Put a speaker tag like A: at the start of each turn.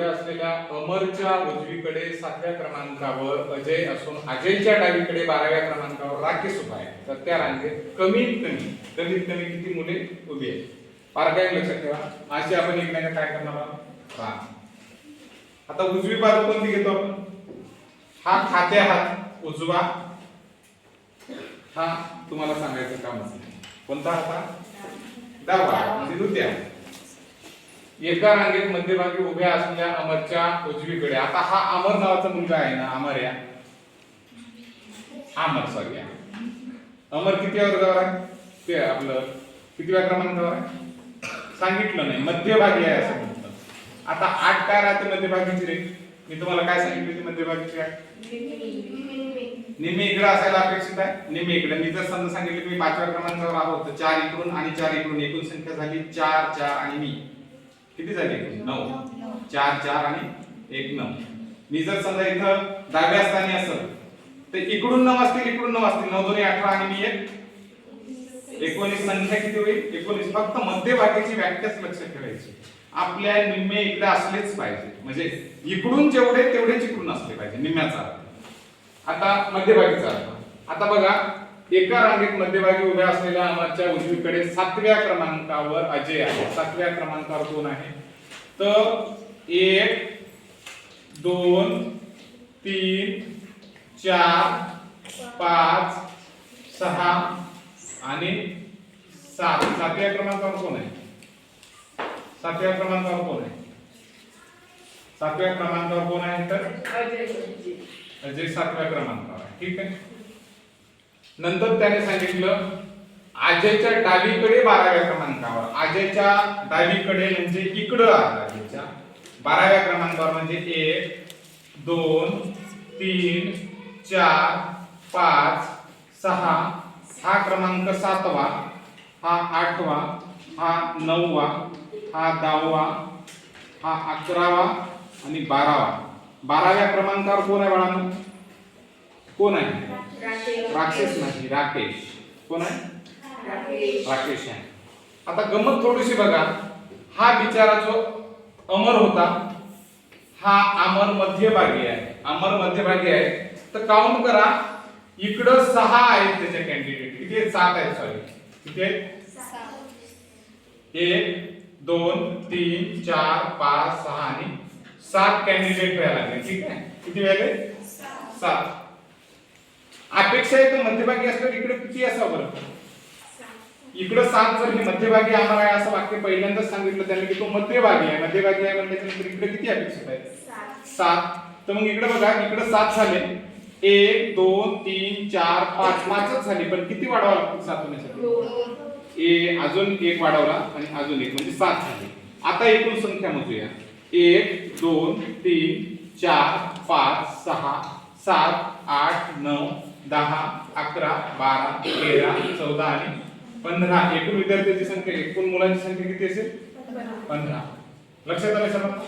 A: उभ्या असलेल्या अमरच्या उजवीकडे सातव्या क्रमांकावर अजय असून अजयच्या डावीकडे बाराव्या क्रमांकावर राकेश उभा आहे. तर त्या रांगेत कमीत कमी कमीत कमी किती मुले उभी आहेत? पारकाईन लक्षात ठेवा. अशी आपण एकमेकांना काय करणार आहोत? आता उजवी बाजू कोणती घेतो आपण? हा खाते हात उजवा. हा तुम्हाला सांगायचं काम असेल. कोणता हात डावा म्हणजे दुसऱ्या एका रांगेत मध्यभागी उभ्या असलेल्या अमरच्या उजवीकडे. आता हा अमर नावाचा मुलगा आहे ना? अमर या? अमर सॉरी अमर किती वर्गावर आहे? ते आपलं कितव्या क्रमांकावर आहे? सांगितलं नाही. मध्यभागी आहे असं म्हटलं. आता आठ काय राहते मध्यभागीची रे? मी तुम्हाला काय सांगितलं होती मध्यभागीची आहे? निम्मी इकडे असायला अपेक्षित आहे? निम्मी इकडे. मी जर समजा सांगितलं मी पाचव्या क्रमांकावर आहोत तर चार इकडून आणि चार इकडून. एकूण संख्या झाली चार चार आणि मी. किती झाली? नऊ. चार चार आणि एक नऊ. मी जर समजा इथं डाव्या स्थानी असेल तर इकडून नऊ असतील इकडून नऊ असतील. नऊ दोन्ही अठरा आणि मी एक. एकोणीस संख्या किती होईल? एकोणीस. फक्त मध्यभागीची व्याख्याच लक्षात ठेवायची. आपल्या निम्मे इकडे असलेच पाहिजे. म्हणजे इकडून जेवढे तेवढेच इकडून असले पाहिजे. निम्म्याचा अर्थ. आता मध्यभागीचा अर्थ. आता बघा एका रांगेत मध्यभागी उभ्या असलेल्या अमरच्या उजवीकडे सातव्या क्रमांकावर अजय आहे. सातव्या क्रमांकावर कोण आहे? तर एक दोन तीन चार पाच सहा आणि सात. सातव्या क्रमांकावर कोण आहे? सातव्या क्रमांकावर कोण आहे? सातव्या क्रमांकावर कोण आहे? तर अजय सातव्या क्रमांकावर आहे. ठीक आहे? नंतर त्याने सांगितलं आजयच्या डावीकडे बाराव्या क्रमांकावर. आजयच्या डावीकडे म्हणजे इकडं आजयच्या बाराव्या क्रमांकावर म्हणजे एक दोन तीन चार पाच सहा. हा क्रमांक सातवा हा आठवा हा नववा हा दहावा हा अकरावा आणि बारावा. बाराव्या क्रमांकावर कोण आहे बाळांनो? कोण आहे? राक्षस नाही राकेश. कोण आहे? राकेश. आहे. आता गमत थोडीशी बघा. हा बिचारा जो अमर होता हा अमर मध्यभागी आहे. अमर मध्यभागी आहे. तर काउंट करा. इकडं सहा आहेत त्याचे कॅन्डिडेट किती सात आहेत सॉरी किती आहेत? एक दोन तीन चार पाच सहा आणि सात कॅन्डिडेट व्हायला लागले. ठीक आहे? किती व्हायले? सात. अपेक्षा आहे तो मध्यभागी असल्यावर इकडे किती असावं बरं? इकडं सात जर हे मध्यभागी आम्हाला आहे असं वाक्य पहिल्यांदाच सांगितलं त्याने की तो मध्यभागी आहे. मध्यभागी आहे म्हणल्याच्या इकडे किती अपेक्षित आहे? सात. तर मग इकडे बघा इकडे सात झाले. एक दोन तीन चार पाच. पाचच झाले पण किती वाढवावं लागतील सात होण्यासाठी? ए अजून एक वाढवला आणि अजून एक म्हणजे सात झाले. आता एकूण संख्या मोजूया. एक दोन तीन चार पाच सहा सात आठ नऊ दहा अकरा बारा तेरा चौदा आणि पंधरा. एकूण विद्यार्थ्यांची संख्या एकूण मुलांची संख्या किती असेल? पंधरा. लक्षात आलं सर्वांना?